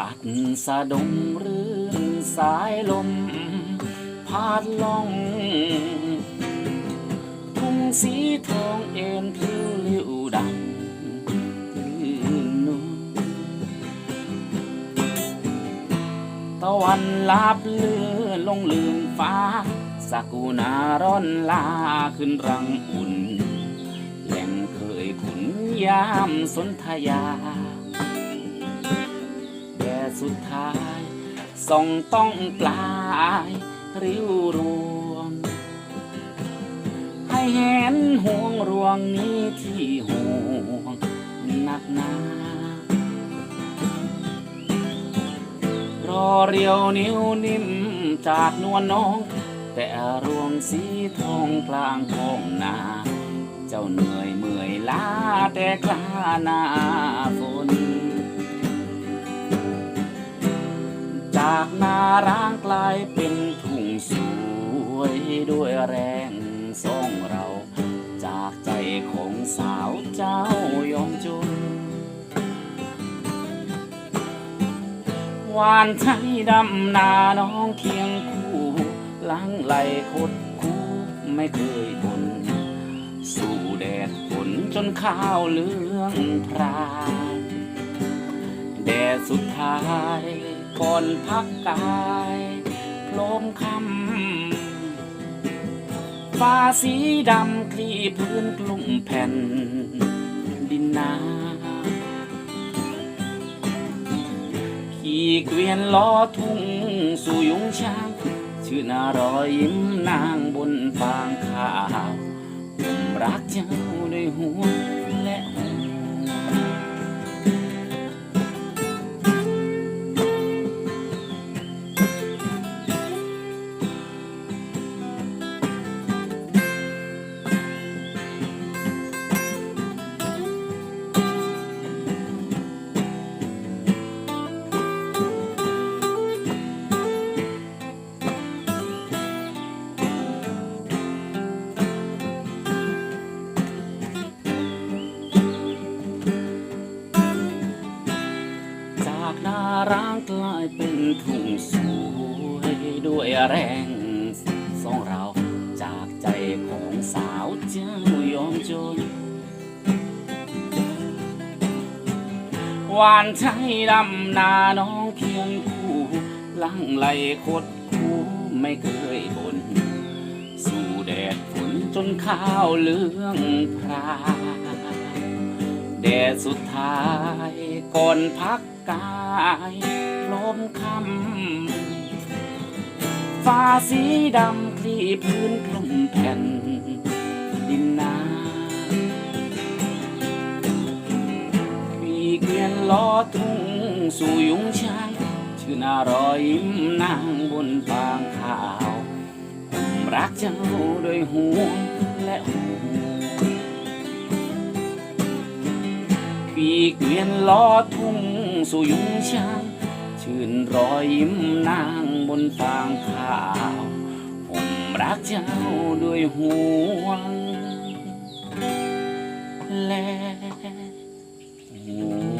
อัดสะดงรื่นสายลม พาดล่องทุ่งสีทองเอ็นพลิ้วลิ้วดังลื่นนุ่นตะวันลาบเลือลงลืมฟ้าสากุนาร้อนลาขึ้นรังอุ่น แหล่งเคยขุนยามสนธยา สุดท้ายส่องต้องปลายริ้วรวง ให้เห็นห่วงรวงนี้ที่ห่วงหนักหนารอเรียวนิ้วนิ่มจากนวลน้อง แต่รวงสีทองกลางท้องนา เจ้าเหนื่อยเมื่อยล้าแต่กล้าหน้าฝน จากนาร้างกลายเป็นทุ่งสวยด้วยแรงสองเรา จากใจของสาวเจ้ายอมจุนหวานใจดำนาน้องเคียงคู่ลังไหลคดคู่ไม่เคยบนสู้แดดฝนจนข้าวเหลืองพรางแดดสุดท้าย ก่อนพักกายโพลมคำฟ้าสีดำคลีพื้นกลุ่มแผ่น ดินนาขี่เกวียนล้อทุ่งสู่ยุงช้างชื่อนารอยยิ้มนางบนฟางข้าวผมรักเจ้าด้วยหัว ร้างกลายเป็นทุ่งสวยด้วยแรงสองเราจากใจของสาวเจ้ายอมจนหวานใจดำนาน้องเคียงคู่ลังไหลคดคู่ไม่เคยบน สู่แดดฝนจนข้าวเหลืองพราง แดดสุดท้ายก่อนพักกายลมคำฟ้าสีดำคลี่พื้นกลุ่มแผ่น ดินนาขี่เกวียนล้อทุ่งสู่ยุงช้างชื่อนารอยยิ้มนางบนฟางขาว รักเจ้าโดวยห่วงและห่วง ปีเกวียนล้อทุ่งสู่ยุงช้างชื่นรอยยิ้มนางบนฟางขาวผมรักเจ้าด้วยห่วง และห่วง